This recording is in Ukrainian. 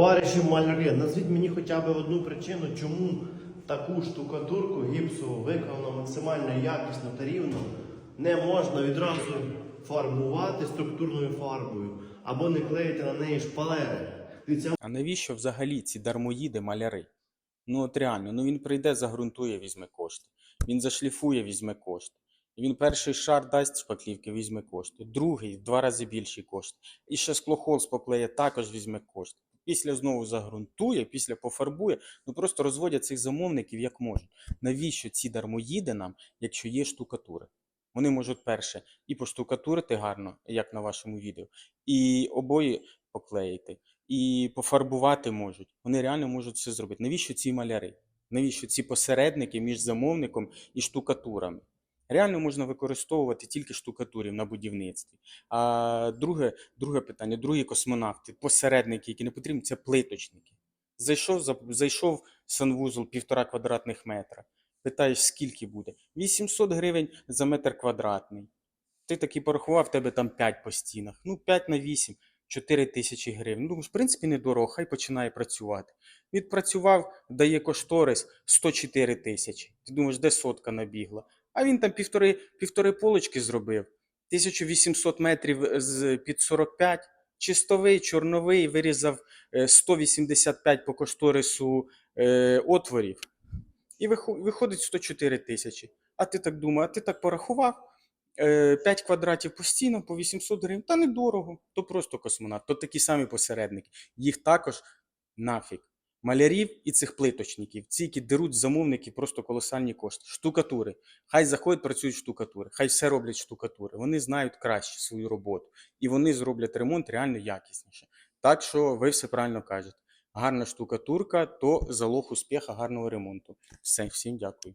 Товариші маляри, назвіть мені хоча б одну причину, чому таку штукатурку гіпсову виконано максимально якісно та рівно не можна відразу фарбувати структурною фарбою або не клеїти на неї шпалери. Дивіться, А навіщо взагалі ці дармоїди маляри? Ну от реально, ну він прийде, загрунтує, візьме кошти. Він зашліфує, візьме кошти. Він перший шар дасть шпаклівки, візьме кошти. Другий в два рази більші кошти. І ще склохолз поклеє, також візьме кошти. Після знову загрунтує, після пофарбує. Ну просто розводять цих замовників як можуть. Навіщо ці дармоїди нам, якщо є штукатури? Вони можуть перше і поштукатурити гарно, як на вашому відео, і обої поклеїти і пофарбувати можуть. Вони реально можуть все зробити. Навіщо ці маляри? Навіщо ці посередники між замовником і штукатурами? Реально можна використовувати тільки штукатурів на будівництві. А друге, друге питання, другі космонавти, посередники, які не потрібні, це плиточники. Зайшов, зайшов санвузол півтора квадратних метра. Питаєш, скільки буде? 800 гривень за метр квадратний. Ти такий порахував, тебе там 5 по стінах. Ну, 5 на 8, 4 тисячі гривень. Ну, в принципі, недорого, хай починає працювати. Відпрацював, дає кошторис 104 тисячі. Ти думаєш, де сотка набігла? А він там півтори, півтори полочки зробив. 1800 метрів з під 45. Чистовий, чорновий, вирізав е, 185 по кошторису е, отворів. І виходить 104 тисячі. А ти так думаєш, а ти так порахував? 5 квадратів постійно по 800 гривень, та недорого, то просто космонавт, то такі самі посередники. Їх також нафіг. Малярів і цих плиточників, ці, які деруть замовників просто колосальні кошти. Штукатури. Хай заходять, працюють штукатури, хай все роблять штукатури. Вони знають краще свою роботу. І вони зроблять ремонт реально якісніше. Так що ви все правильно кажете. Гарна штукатурка то залог успіха, гарного ремонту. Все, всім дякую.